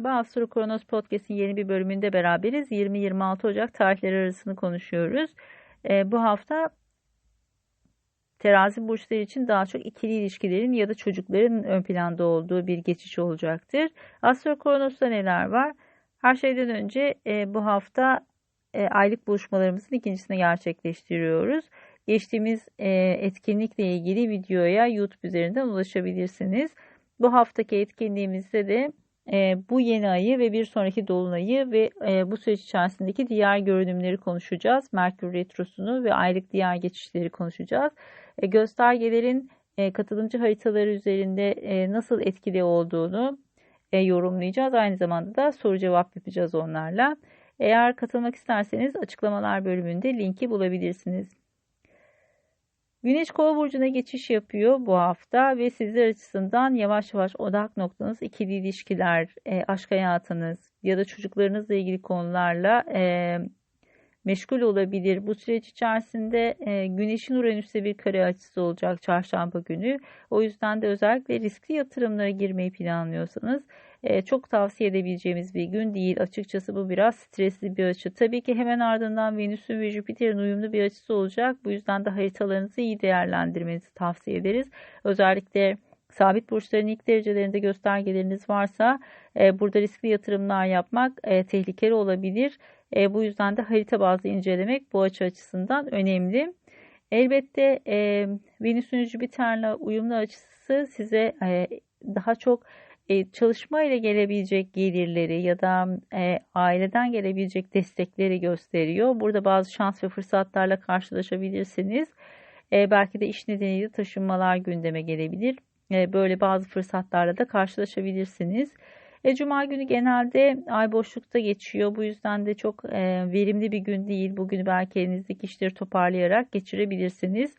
Merhaba, Astro Kronos Podcast'in yeni bir bölümünde beraberiz. 20-26 Ocak tarihleri arasını konuşuyoruz. Ee, bu hafta terazi burçları için daha çok ikili ilişkilerin ya da çocukların ön planda olduğu bir geçiş olacaktır. Astro Kronos'ta neler var? Her şeyden önce e, bu hafta e, aylık buluşmalarımızın ikincisini gerçekleştiriyoruz. Geçtiğimiz e, etkinlikle ilgili videoya YouTube üzerinden ulaşabilirsiniz. Bu haftaki etkinliğimizde de e, bu yeni ayı ve bir sonraki dolunayı ve e, bu süreç içerisindeki diğer görünümleri konuşacağız. Merkür Retrosu'nu ve aylık diğer geçişleri konuşacağız. E, göstergelerin e, katılımcı haritaları üzerinde e, nasıl etkili olduğunu e, yorumlayacağız. Aynı zamanda da soru cevap yapacağız onlarla. Eğer katılmak isterseniz açıklamalar bölümünde linki bulabilirsiniz. Güneş kova burcuna geçiş yapıyor bu hafta ve sizler açısından yavaş yavaş odak noktanız ikili ilişkiler, e, aşk hayatınız ya da çocuklarınızla ilgili konularla e, meşgul olabilir. Bu süreç içerisinde e, Güneş'in Uranüs'te bir kare açısı olacak çarşamba günü. O yüzden de özellikle riskli yatırımlara girmeyi planlıyorsanız e, çok tavsiye edebileceğimiz bir gün değil. Açıkçası bu biraz stresli bir açı. Tabii ki hemen ardından Venüs'ün ve Jüpiter'in uyumlu bir açısı olacak. Bu yüzden de haritalarınızı iyi değerlendirmenizi tavsiye ederiz. Özellikle sabit burçların ilk derecelerinde göstergeleriniz varsa e, burada riskli yatırımlar yapmak e, tehlikeli olabilir. E, bu yüzden de harita bazlı incelemek bu açı açısından önemli. Elbette e, Venüs'ün Jüpiter'le uyumlu açısı size e, daha çok e, çalışma ile gelebilecek gelirleri ya da e, aileden gelebilecek destekleri gösteriyor. Burada bazı şans ve fırsatlarla karşılaşabilirsiniz. E, belki de iş nedeniyle taşınmalar gündeme gelebilir. E, böyle bazı fırsatlarla da karşılaşabilirsiniz. E, Cuma günü genelde ay boşlukta geçiyor. Bu yüzden de çok e, verimli bir gün değil. Bugünü belki elinizdeki işleri toparlayarak geçirebilirsiniz.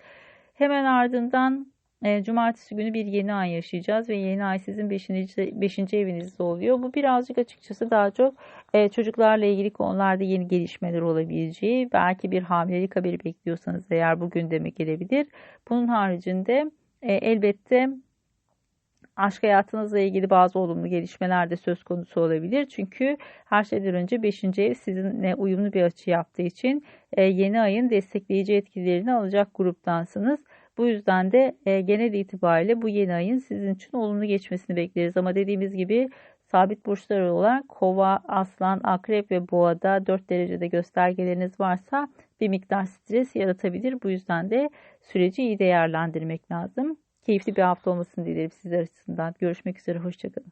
Hemen ardından e, cumartesi günü bir yeni ay yaşayacağız ve yeni ay sizin 5. 5. evinizde oluyor. Bu birazcık açıkçası daha çok e, çocuklarla ilgili konularda yeni gelişmeler olabileceği, belki bir hamilelik haberi bekliyorsanız eğer bugün demek gelebilir. Bunun haricinde e, elbette aşk hayatınızla ilgili bazı olumlu gelişmeler de söz konusu olabilir. Çünkü her şeyden önce 5. ev sizinle uyumlu bir açı yaptığı için e, yeni ayın destekleyici etkilerini alacak gruptansınız. Bu yüzden de e, genel itibariyle bu yeni ayın sizin için olumlu geçmesini bekleriz. Ama dediğimiz gibi sabit burçlar olan kova, aslan, akrep ve boğada 4 derecede göstergeleriniz varsa bir miktar stres yaratabilir. Bu yüzden de süreci iyi değerlendirmek lazım. Keyifli bir hafta olmasını dilerim sizler açısından. Görüşmek üzere, hoşçakalın.